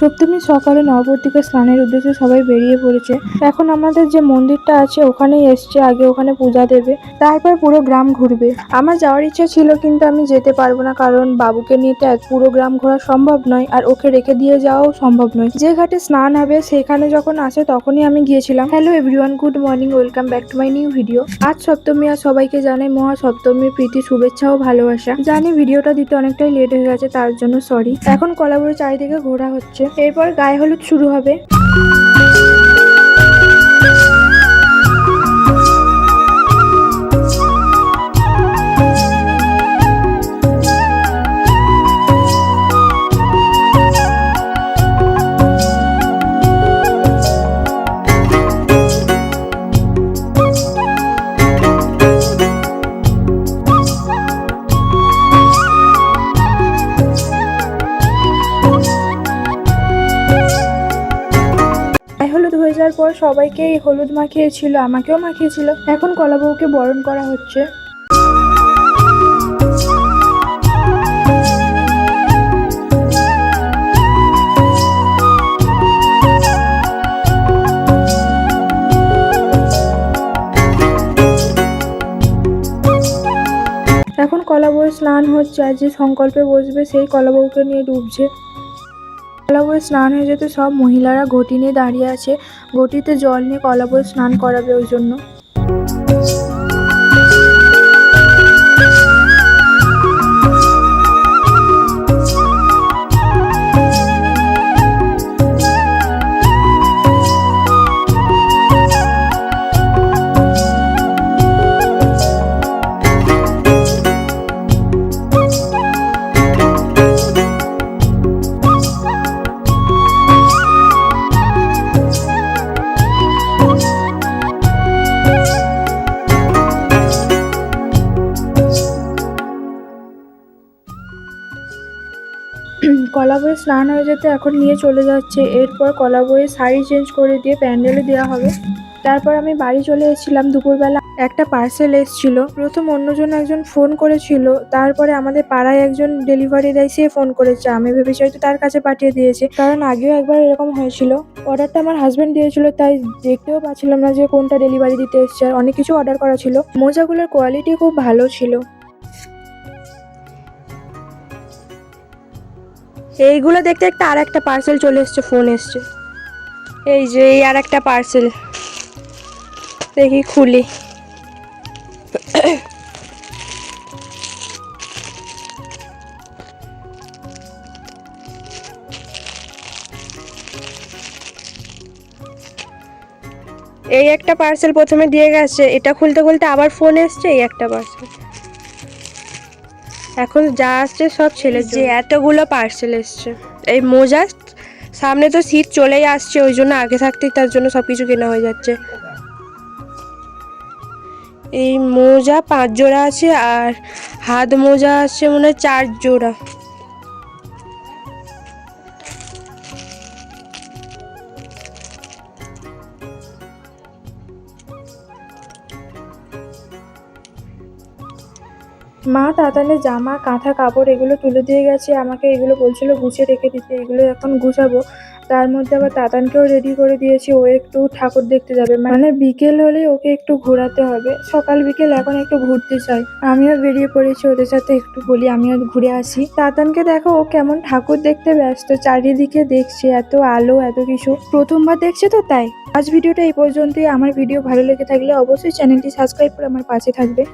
সপ্তমী সকালে নবদ্বীপে স্নানের উদ্দেশ্যে সবাই বেরিয়ে পড়েছে। এখন আমাদের যে মন্দিরটা আছে, ওখানেই এসছে, আগে ওখানে পূজা দেবে, তারপর পুরো গ্রাম ঘুরবে। আমার যাওয়ার ইচ্ছা ছিল, কিন্তু আমি যেতে পারব না, কারণ বাবুকে নিয়ে তো পুরো গ্রাম ঘোরা সম্ভব নয়, আর ওকে রেখে দিয়ে যাওয়াও সম্ভব নয়। যে ঘাটে স্নান হবে, সেখানে যখন আসে, তখনই আমি গিয়েছিলাম। Hello everyone good morning welcome back to my new video আজ সপ্তমী, আর সবাইকে জানাই মহা সপ্তমীর প্রীতি, শুভেচ্ছা ও ভালোবাসা। জানি ভিডিওটা দিতে অনেকটাই লেট হয়ে গেছে, তার জন্য সরি এখন কলাবুড়ি চারিদিকে ঘোরা হচ্ছে। এরপর গায়ে হলুদ শুরু হবে। হয়ে পর সবাইকে হলুদ মাখিয়েছিল, আমাকেও মাখিয়েছিল। এখন কলা কলাবউকে বরণ করা হচ্ছে। এখন কলাবউয়ের স্নান হচ্ছে, আর যে সংকল্পে বসবে সেই কলাবউকে নিয়ে ডুবছে। কলাবউয়ের স্নান হয়ে যেতে সব মহিলারা ঘটি নিয়ে দাঁড়িয়ে আছে। ঘটিতে জল নিয়ে কলাবউয়ের স্নান করাবে ওই জন্য। কলা বইয়ে স্নান হয়ে যেতে এখন নিয়ে চলে যাচ্ছে। এরপর কলা বইয়ে শাড়ি চেঞ্জ করে দিয়ে প্যান্ডেলে দেওয়া হবে। তারপর আমি বাড়ি চলে এসেছিলাম দুপুরবেলা। একটা পার্সেল এসেছিল। প্রথম অন্যজন একজন ফোন করেছিল। তারপরে আমাদের পাড়ায় একজন ডেলিভারি দেয়, সে ফোন করেছে। আমি ভেবেছি হয়তো তার কাছে পাঠিয়ে দিয়েছে। কারণ আগেও একবার এরকম হয়েছিল। অর্ডারটা আমার হাজব্যান্ড দিয়েছিল, তাই দেখতেও পাচ্ছিলাম না যে কোনটা ডেলিভারি দিতে এসছে। আর অনেক কিছু অর্ডার করা ছিল। মোজাগুলোর কোয়ালিটি খুব ভালো ছিল। এইগুলো দেখতে একটা আর একটা পার্সেল চলে এসছে ফোন এসছে। এই যে এই আর একটা পার্সেল দেখি, খুলি। এই একটা পার্সেল প্রথমে দিয়ে গেছে, এটা খুলতে খুলতে আবার ফোন এসছে, এই একটা পার্সেল এখন যা আসছে সব ছেলে যে এতগুলো পার্সেল এসছে। এই মোজা সামনে তো শীত চলেই আসছে ওই জন্য আগে থাকতেই তার জন্য সব কিছু কেনা হয়ে যাচ্ছে। এই মোজা পাঁচ জোড়া আছে আর হাত মোজা আছে মনে হয় চার জোড়া। মা তাতানের জামা, কাঁথা, কাপড় এগুলো তুলে দিয়ে গেছে, আমাকে এগুলো বলছিল গুছিয়ে রেখে দিতে, এগুলো এখন গুছাবো। তার মধ্যে আবার তাতানকেও রেডি করে দিয়েছি, ও একটু ঠাকুর দেখতে যাবে। মানে বিকেল হলে ওকে একটু ঘোরাতে হবে। সকাল বিকেল এখন একটু ঘুরতে চাই। আমিও বেরিয়ে পড়েছি, ওদের সাথে একটু বলি, আমিও ঘুরে আসি। তাতানকে দেখো, ও কেমন ঠাকুর দেখতে ব্যস্ত, চারিদিকে দেখছে, এত আলো, এত কিছু। প্রথমবার দেখছে তো তাই। আজ ভিডিওটা এই পর্যন্তই। আমার ভিডিও ভালো লেগে থাকলে অবশ্যই চ্যানেলটি সাবস্ক্রাইব করে আমার পাশে থাকবে।